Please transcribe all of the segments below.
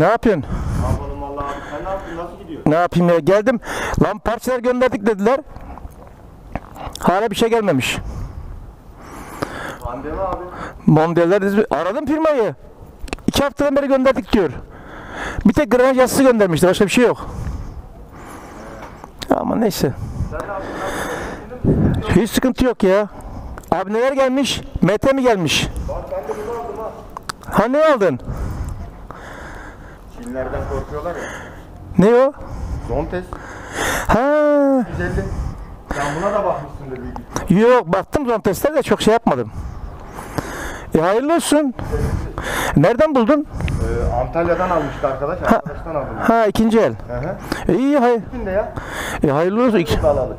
Ne yapıyorsun? Ne yapalım abi. Sen ne yaptın? Nasıl gidiyor? Ne yapayım ya? Geldim. Lan parçalar gönderdik dediler. Hala bir şey gelmemiş. Randevu abi. Mondialler dizi- aradım firmayı. İki haftadan beri gönderdik diyor. Bir tek granaj yazısı göndermişti. Başka bir şey yok. Ama neyse. Hiç sıkıntı yok ya. Abi neler gelmiş? MT mi gelmiş? Bak ben de bunu aldım ha. Ha ne aldın? Çinlerden korkuyorlar ya. Ne o? Zontes Ha 150. Sen buna da bakmışsındır büyük ihtimalle. yok baktım son testler de çok şey yapmadım. E hayırlı olsun. Nereden buldun? Ee, Antalya'dan almıştı arkadaş. Arkadaştan aldım. Ha ikinci el. Hı hı. E, iyi hay Şimdi ya. e, hayırlı olsun. İki- da alalım.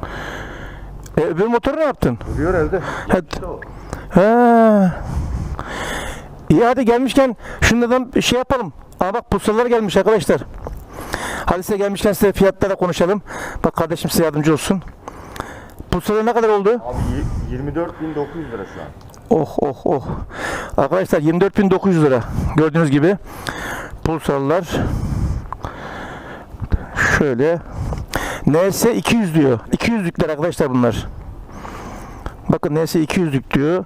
E, öbür motoru ne yaptın? Duruyor. İşte o. Ha. İyi hadi gelmişken şunlardan bir şey yapalım. Aa bak pusular gelmiş arkadaşlar. Hadi size gelmişken size fiyatlara konuşalım. Bak kardeşim size yardımcı olsun. Pusular ne kadar oldu? Abi y- 24.900 lira şu an. Oh oh oh. Arkadaşlar 24.900 lira. Gördüğünüz gibi pulsarlar şöyle NS 200 diyor. 200'lükler arkadaşlar bunlar. Bakın NS 200'lük diyor.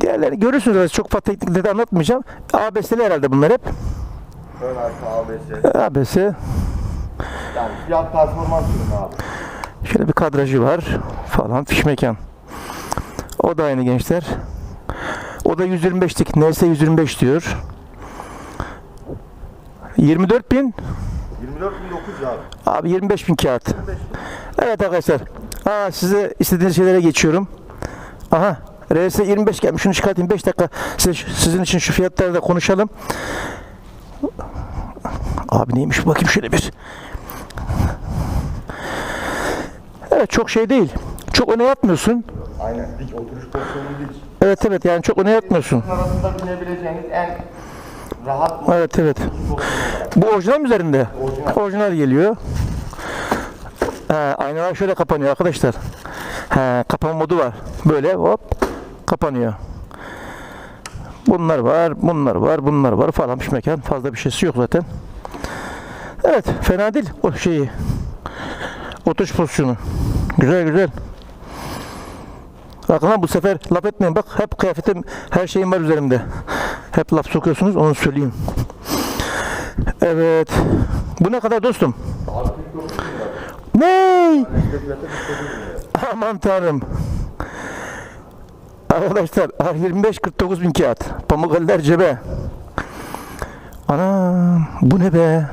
Diğerleri görürsünüz zaten çok fazla teknikleri de anlatmayacağım. ABS'li herhalde bunlar hep. Ön arka ABS. ABS. Yani fiyat performans ürünü abi. Şöyle bir kadrajı var falan fiş mekan. O da aynı gençler. O da 125'lik. NS 125 diyor. 24 bin. 24.900 abi. Abi 25 bin kağıt. Evet arkadaşlar. Aa, size istediğiniz şeylere geçiyorum. Aha. RS 25 gelmiş. Şunu çıkartayım. 5 dakika size, sizin için şu fiyatları da konuşalım. Abi neymiş bakayım şöyle bir. Evet çok şey değil. Çok öne yatmıyorsun. Aynen. Dik oturuş pozisyonu dik. Evet evet yani çok öne yatmıyorsun. Arasında binebileceğiniz en rahat Evet evet. Bu orijinal üzerinde? Orijinal. Orijinal geliyor. He, aynalar şöyle kapanıyor arkadaşlar. He, kapama modu var. Böyle hop kapanıyor. Bunlar var, bunlar var, bunlar var falan bir mekan. Fazla bir şeysi yok zaten. Evet, fena değil o şeyi. Oturuş pozisyonu. Güzel güzel. Bakın lan bu sefer laf etmeyin. Bak hep kıyafetim, her şeyim var üzerimde. Hep laf sokuyorsunuz, onu söyleyeyim. Evet. Bu ne kadar dostum? Abi 49 lira. Ne? Liste fiyatı 49 lira. Aman tanrım. Arkadaşlar R25 49 bin kağıt. Pamuk eller cebe. Ana bu ne be?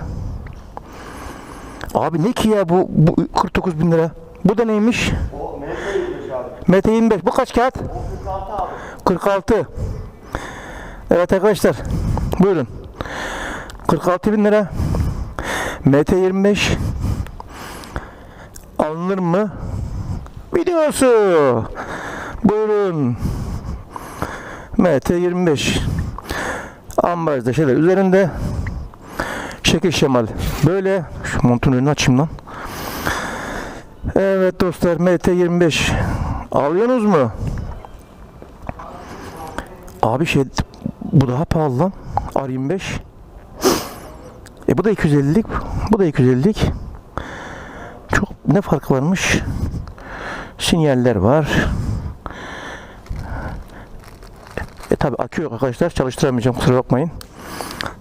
Abi ne ki ya bu, bu 49 bin lira? Bu da neymiş? O MT25 abi. MT25. Bu kaç kağıt? O 46 abi. 46. Evet arkadaşlar. Buyurun. 46 bin lira. MT25 alınır mı? Videosu. Buyurun. MT25 ambalajda şeyler üzerinde şekil şemal böyle şu montun önünü açayım lan evet dostlar MT25 alıyorsunuz mu? Abi şey bu daha pahalı lan. R25. E bu da 250'lik. Bu da 250'lik. Çok ne fark varmış? Sinyaller var. E tabi akü yok arkadaşlar. Çalıştıramayacağım kusura bakmayın.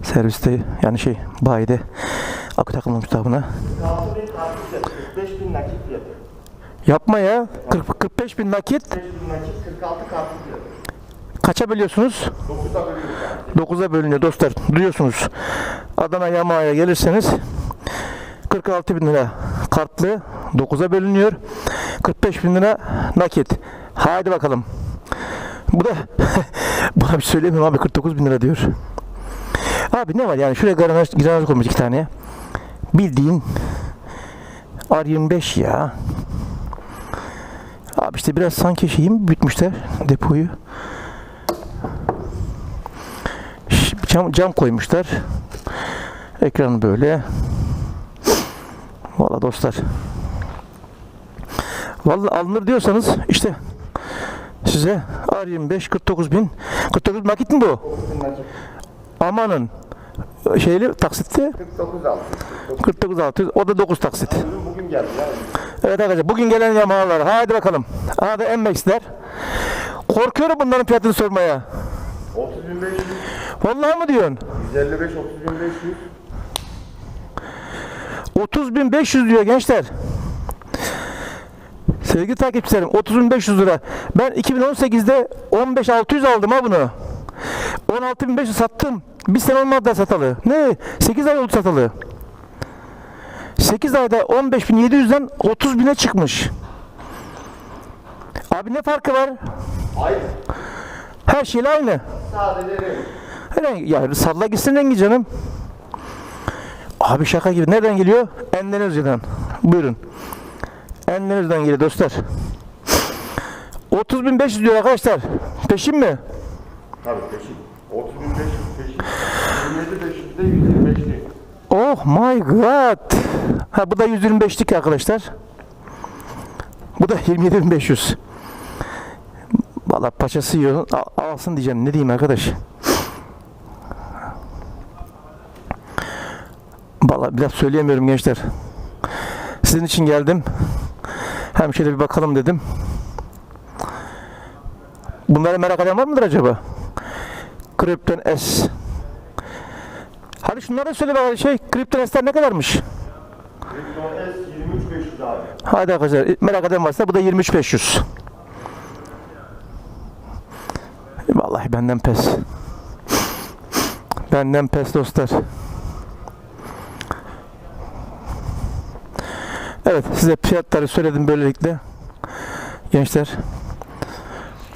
Serviste yani şey bayide akü takılmamış daha buna. 46 bin kartı fiyatı. 45 bin nakit fiyatı. Yapma ya. 40, 45 bin nakit. 45 bin nakit 46 kartı. Kaça bölüyorsunuz? 9'a bölüyoruz abi. 9'a bölünüyor dostlar. Duyuyorsunuz. Adana Yamağa'ya gelirseniz 46 bin lira kartlı 9'a bölünüyor. 45 bin lira nakit. Haydi bakalım. Bu da buna bir söylemiyorum abi 49 bin lira diyor. Abi ne var yani şuraya granaj, granaj koymuş iki tane. Bildiğin R25 ya. Abi işte biraz sanki şeyi mi büyütmüşler depoyu. Cam, cam koymuşlar. Ekran böyle. Valla dostlar. Valla alınır diyorsanız işte size R25 49 bin 49 nakit mi bu? 9 bin nakit. Amanın. şeyli taksitti 49 aldım. 49 600 o da 9 taksit. Bugün geldi ya. Evet arkadaşlar bugün gelen Yamahalar. Haydi bakalım. Hadi MX'ler. Korkuyorum bunların fiyatını sormaya. 30.500, Vallahi mı diyorsun? 155, 30.500. 30.500 diyor gençler. Sevgili takipçilerim 30.500 lira. Ben 2018'de 15.600 aldım ha bunu. 16.500 sattım. Bir sene olmadı da satalı. Ne? 8 ay oldu satalı. 8 ayda 15.700'den 30.000'e çıkmış. Abi ne farkı var? Aynı. Her şeyle aynı. Sadece renk. Ya salla gitsin rengi canım. Abi şaka gibi. Nereden geliyor? Endonezya'dan. Buyurun. Endonezya'dan geliyor dostlar. 30.500 diyor arkadaşlar. Peşin mi? Tabii peşin. 30.500 peşin. 27.500 de 125'li. Oh my god. Ha bu da 125'lik arkadaşlar. Bu da 27.500. Valla paçası yiyor. Al- alsın diyeceğim. Ne diyeyim arkadaş? Valla biraz söyleyemiyorum gençler. Sizin için geldim. Hem şöyle bir bakalım dedim. Bunları merak eden var mıdır acaba? Krypton S. Hadi şunları söyle bakalım şey. Krypton S'ler ne kadarmış? Krypton S 23.500 abi. Hadi arkadaşlar merak eden varsa bu da 23500. Vallahi benden pes. Benden pes dostlar. Evet size fiyatları söyledim böylelikle. Gençler.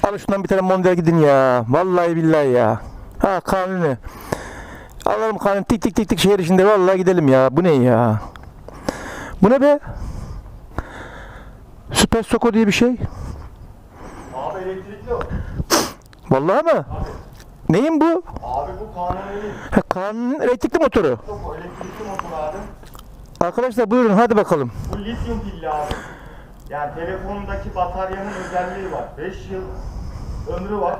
Al şundan bir tane Mondial gidin ya. Vallahi billahi ya. Ha kanuni. Alalım kanuni tik tik tik tik şehir içinde vallahi gidelim ya. Bu ne ya? Bu ne be? Süper Soko diye bir şey. Abi elektrikli o. Vallahi mı? Neyin bu? Abi bu kanuni Ha, Kaan'ın elektrikli motoru. çok o elektrikli motor abi. Arkadaşlar buyurun hadi bakalım. Bu lityum pilli abi. Yani telefondaki bataryanın özelliği var. 5 yıl ömrü var.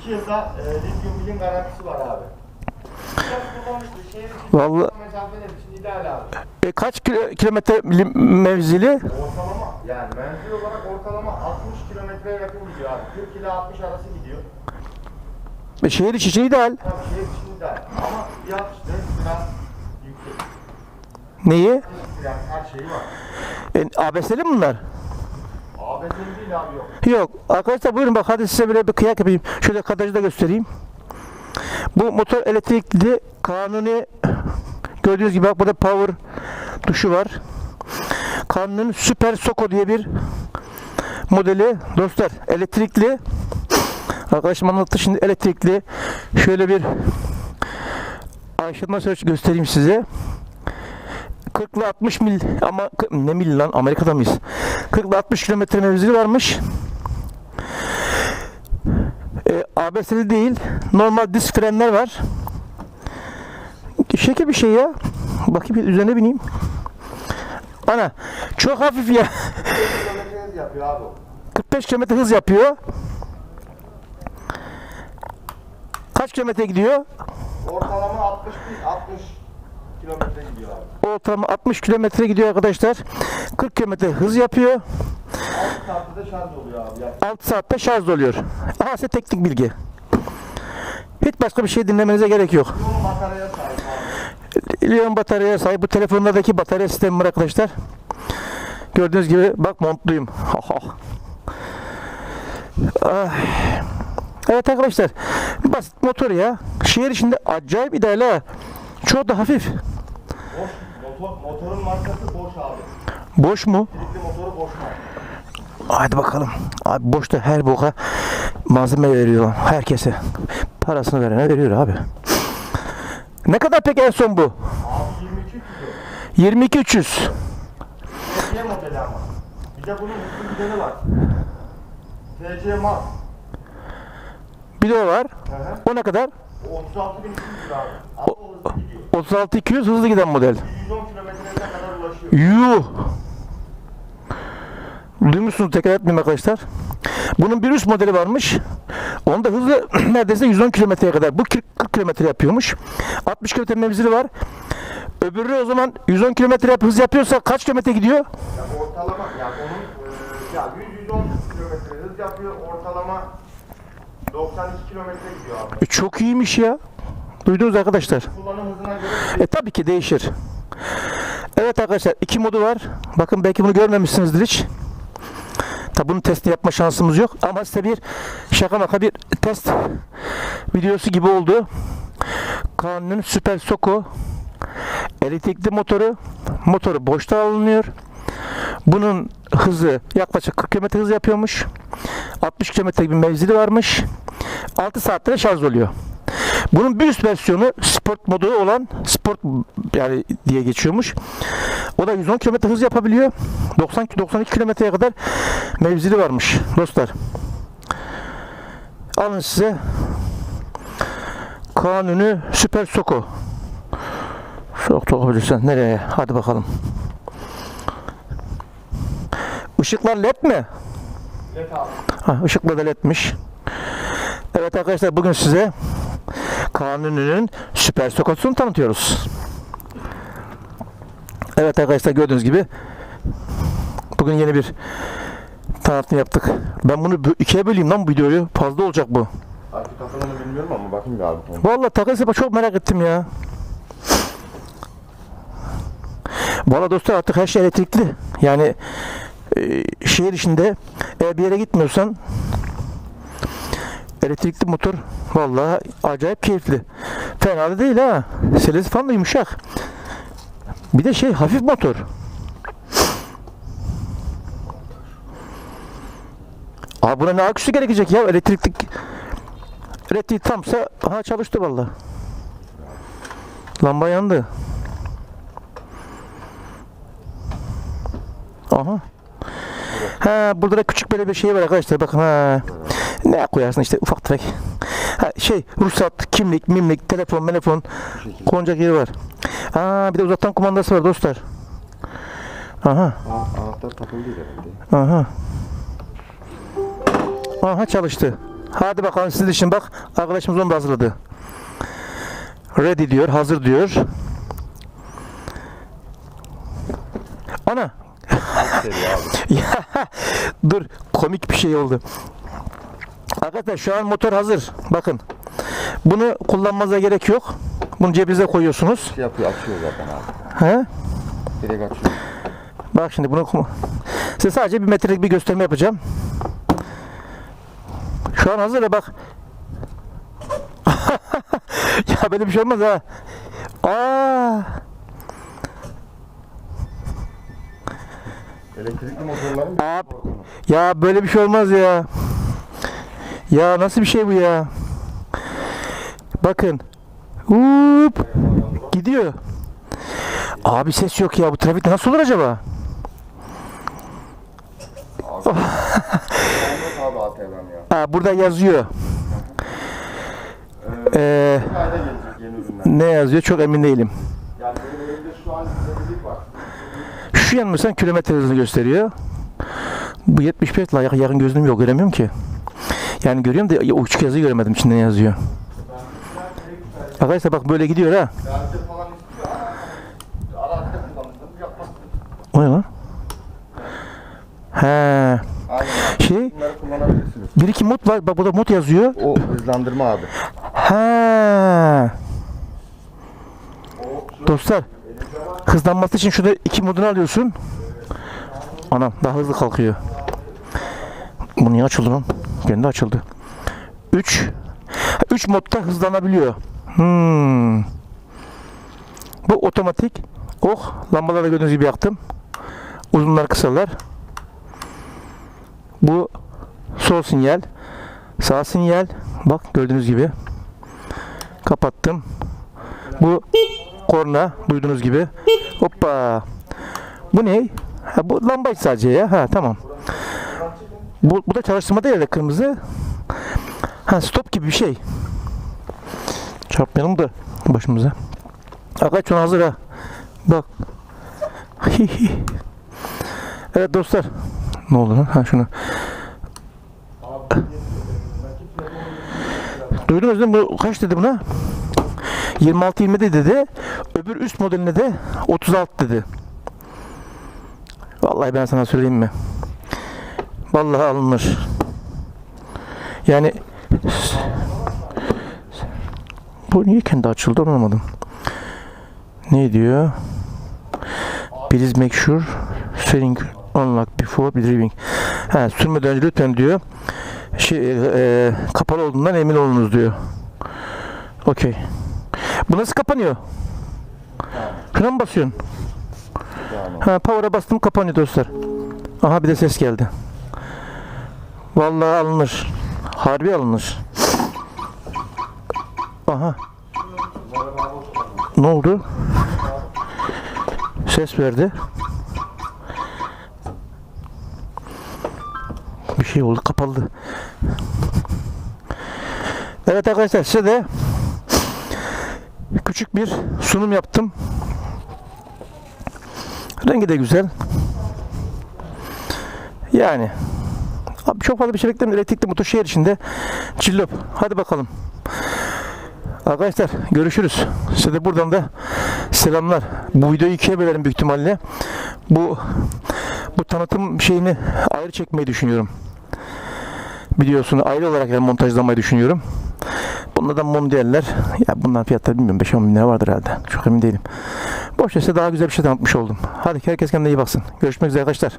2 yılda e, lityum pilin garantisi var abi. Vallahi abi. e, kaç kilo- kilometre mevzili? Ortalama yani menzil olarak ortalama 60 kilometreye yakın gidiyor abi. 40 ile 60 arası gidiyor. E, şehir içi için ideal. Tabii şehir için ideal. Ama fiyat işte biraz yüksek. Neyi? Yani her şeyi var. E, ABS'li mi bunlar? ABS'li değil abi yok. Yok. Arkadaşlar buyurun bak hadi size böyle bir kıyak yapayım. Şöyle kadrajı da göstereyim. Bu motor elektrikli kanuni gördüğünüz gibi bak burada power tuşu var. Kanunun Super Soko diye bir modeli dostlar elektrikli arkadaşım anlattı şimdi elektrikli şöyle bir aşırma söz göstereyim size 40 ile 60 mil ama ne mil lan Amerika'da mıyız 40 ile 60 kilometre mevzili varmış e, ABS'li değil. Normal disk frenler var. Şekil bir şey ya. Bakayım üzerine bineyim. Ana çok hafif ya. 40 kilometre hız yapıyor abi o. 45 km hız yapıyor. Kaç kilometre gidiyor? Ortalama 60 bin- 60 kilometre gidiyor abi. Ortalama 60 kilometre gidiyor arkadaşlar. 40 km hız yapıyor. 6 saatte şarj oluyor abi. Ya. 6 saatte şarj oluyor. Aha size teknik bilgi. Hiç başka bir şey dinlemenize gerek yok. Yoğun bataryaya sahip abi. Liyon bataryaya sahip bu telefonlardaki batarya sistemi arkadaşlar. Gördüğünüz gibi bak montluyum. Ah. Evet arkadaşlar basit motor ya. Şehir içinde acayip ideal ha. Çok da hafif. Boş. Motor, motorun markası boş abi. Boş mu? Kilitli motoru boş mu? Hadi bakalım. Abi boşta her boka malzeme veriyor herkese. Parasını verene veriyor abi. Ne kadar peki en son bu? Abi 22 kilo. 22 300. TC modeli ama. Bir de bunun hızlı gideri var. TC Max. Bir de o var. Hı hı. O ne kadar? O 36 bin lira abi. Ama o hızlı gidiyor. 36 200 hızlı giden model. 110 kilometreye kadar ulaşıyor. Yuh. Duymuşsunuz tekrar etmeyeyim arkadaşlar. Bunun bir üst modeli varmış. Onda hızı neredeyse 110 kilometreye kadar. Bu 40, 40 kilometre yapıyormuş. 60 kilometre menzili var. Öbürü o zaman 110 kilometre yap, hız yapıyorsa kaç kilometre gidiyor? Ya ortalama 92 kilometre gidiyor abi. E, çok iyiymiş ya. Duydunuz arkadaşlar. Kullanım hızına göre E tabii ki değişir. Evet arkadaşlar iki modu var. Bakın belki bunu görmemişsinizdir hiç. Tabi bunun testi yapma şansımız yok ama size bir şaka maka bir test videosu gibi oldu. Kanunun Super Soko elektrikli motoru motoru boşta alınıyor. Bunun hızı yaklaşık 40 km hız yapıyormuş. 60 km bir menzili varmış. 6 saatte şarj oluyor. Bunun bir üst versiyonu sport modu olan sport yani diye geçiyormuş. O da 110 km hız yapabiliyor. 90 92 kilometreye kadar mevzili varmış dostlar. Alın size Kanuni Süper Soko. Çok sokabilirsen nereye? Hadi bakalım. Işıklar led mi? net abi. Ha, da ledmiş. Evet arkadaşlar bugün size Kanuni'nin süper sokosunu tanıtıyoruz. Evet arkadaşlar gördüğünüz gibi bugün yeni bir tanıtım yaptık. Ben bunu ikiye böleyim lan bu videoyu. Fazla olacak bu. Artık takılını bilmiyorum ama bakayım bir abi. Vallahi takılsa çok merak ettim ya. Vallahi dostlar artık her şey elektrikli. Yani e, şehir içinde eğer bir yere gitmiyorsan elektrikli motor vallahi acayip keyifli. Fena da değil ha. Selesi falan da yumuşak. Bir de şey hafif motor. Abi buna ne aküsü gerekecek ya elektrikli Elektriği tamsa ha çalıştı vallahi. Lamba yandı. Aha. Ha burada da küçük böyle bir şey var arkadaşlar bakın ha. Ne koyarsın işte ufak tefek. Ha, şey ruhsat, kimlik, mimlik, telefon, telefon konacak yeri var. Aa bir de uzaktan kumandası var dostlar. Aha. Anahtar takılı değil herhalde. Aha. Aha çalıştı. Hadi bakalım siz için bak. Arkadaşımız onu da hazırladı. Ready diyor, hazır diyor. Ana. Ya, Dur, komik bir şey oldu. Arkadaşlar şu an motor hazır. Bakın. Bunu kullanmanıza gerek yok. Bunu cebinize koyuyorsunuz. Şey yapıyor açıyor zaten abi. He? Direkt açıyor. Bak şimdi bunu size sadece bir metrelik bir gösterme yapacağım. Şu an hazır ya bak. ya böyle bir şey olmaz ha. Aa, Elektrikli motorların Abi. ya böyle bir şey olmaz ya. Ya nasıl bir şey bu ya? Bakın. Hup. Gidiyor. Abi ses yok ya. Bu trafikte nasıl olur acaba? Abi ATV'm ya. Aa, burada yazıyor. Ee, ürünler. ne yazıyor çok emin değilim. Yani benim elimde şu an güzellik var. Şu yanılırsan kilometre hızını gösteriyor. Bu 75 la yakın- gözlüğüm yok göremiyorum ki. Yani görüyorum da o küçük yazıyı göremedim içinde ne yazıyor. Arkadaşlar bak böyle gidiyor ha. O ne lan? He. Şey bir iki mod var. Bak burada mod yazıyor. O hızlandırma abi. He. Dostlar hızlanması için şurada iki modunu alıyorsun. Anam daha hızlı kalkıyor. Bu niye açıldı lan? Kendi açıldı. 3 3 modda hızlanabiliyor. Hmm. Bu otomatik. Oh lambaları da gördüğünüz gibi yaktım. Uzunlar kısalar. Bu sol sinyal. Sağ sinyal. Bak gördüğünüz gibi. Kapattım. Bu korna duyduğunuz gibi. Hoppa. Bu ne? Ha, bu lamba sadece ya. Ha tamam. Bu, bu da çalıştırma değil de kırmızı. Ha stop gibi bir şey. Çarpmayalım da başımıza. Şu an hazır ha. Bak. evet dostlar. Ne oldu lan? Ha şunu. Duydunuz değil mi? Bu kaç dedi buna? 26-20 de dedi. Öbür üst modeline de 36 dedi. Vallahi ben sana söyleyeyim mi? Vallahi alınır. Yani bu niye kendi açıldı anlamadım. Ne diyor? Please make sure setting unlock before driving. Ha, sürmeden önce lütfen diyor. Şey, e, kapalı olduğundan emin olunuz diyor. Okey. Bu nasıl kapanıyor? Şuna mı basıyorsun? Ha, power'a bastım kapanıyor dostlar. Aha bir de ses geldi. Vallahi alınır. Harbi alınır. Aha. Ne oldu? Ses verdi. Bir şey oldu kapalı. Evet arkadaşlar size de küçük bir sunum yaptım. Rengi de güzel. Yani abi çok fazla bir şey beklemiyorum. Elektrikli motor şehir içinde cillop. Hadi bakalım. Arkadaşlar görüşürüz. Size de buradan da selamlar. Bu videoyu ikiye bölerim büyük ihtimalle. Bu bu tanıtım şeyini ayrı çekmeyi düşünüyorum. Videosunu ayrı olarak yani montajlamayı düşünüyorum. Bunlardan mondiyaller. Ya bunların fiyatları bilmiyorum 5-10 bin lira vardır herhalde. Çok emin değilim. Boş size daha güzel bir şey tanıtmış oldum. Hadi herkes kendine iyi baksın. Görüşmek üzere arkadaşlar.